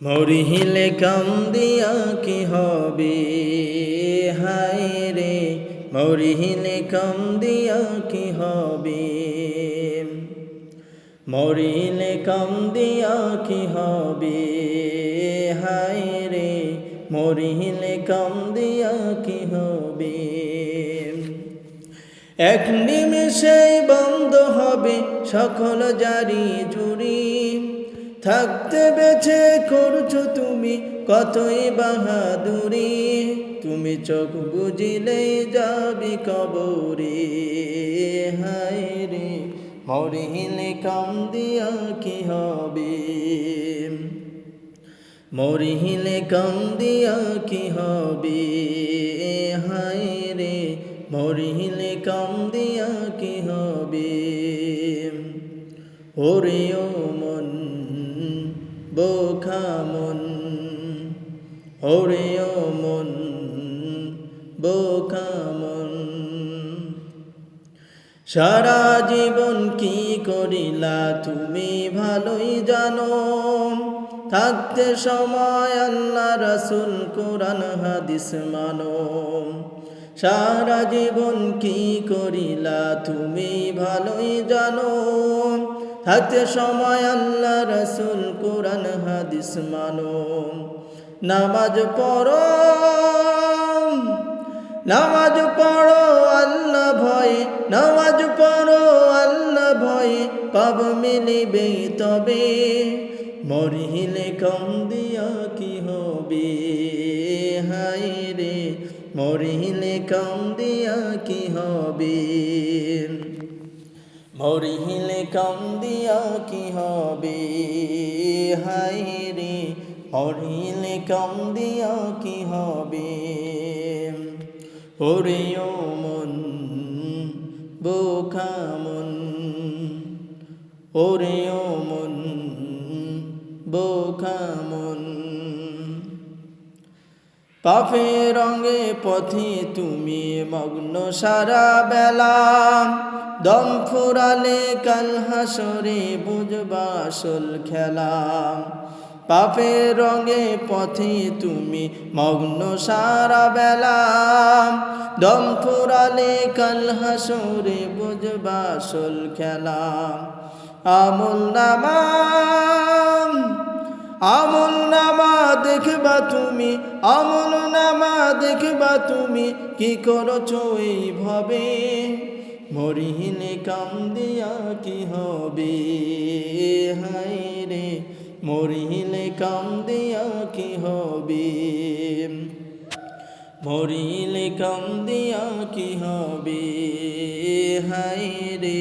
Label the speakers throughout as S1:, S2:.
S1: মরিহিলে কাম দিয়া কি হবে? হায় রে মরিহিলে কাম দিয়া কি হবে? মরিলে কাম দিয়া কি হবে? হায় রে মরিলে কাম দিয়া কি হবে? এক নিমেষেই বন্ধ হবে সকল জারি জুড়ি থাকতে বেছে করছ তুমি কতই বাহাদুরি? তুমি চোখ বুঝিলেই যাবি কবরে। হায় রে মরিলে কাম দিয়া কি হবে? মরিলে কাম দিয়া কি হবে? হায় রে মরিলে কাম দিয়া কি হবে? ওরে ও মন বোখা মন ওরে মন বোখা সারা জীবন কি করিলা তুমি ভালোই জানো। থাকতে সময় আল্লাহ রসুল কোরআন, হাদিস মানো। সারা জীবন কি করিলা তুমি ভালোই জানো। থাকতে সময় আল্লাহ রসুল কোরআন, হাদিস মানো নামাজ পড়ো নামাজ পড়ো, আল্লাহ ভয়ে। নামাজ পড়ো, আল্লাহ ভয়ে। পাব মিলিবে তবে মরিলে কম দিয়া কি হবে? হায় রে মরিলে কম দিয়া কি হবে? মরিলে কম দিয়া কি হবে? হায় রে মরিলে কম দিয়া কি হবে? ওরে ও মন বোখা মন, ওরে ও মন বোখা মন। পাফে রঙে পথে তুমি মগ্ন সারা বেলা। দম ফুরালে কাল হাসরে বুঝবা আসল খেলা। পাপের রঙে পথে তুমি মগ্ন সারা বেলা। দম ফুরালে কাল হাসরে বুঝবা আসল খেলা। আমল নামাম আমল নামা দেখবা তুমি, আমল নামা দেখবা তুমি, কি করছ এইভাবে মরিহিনে কাম দিয়া কি হবে? হায় রে মরিলে কাম দিয়া কি হবে? মরিলে কাম দিয়া কি হবে? হায় রে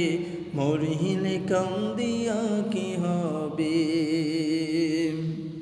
S1: মরিলে কাম দিয়া কি হবে?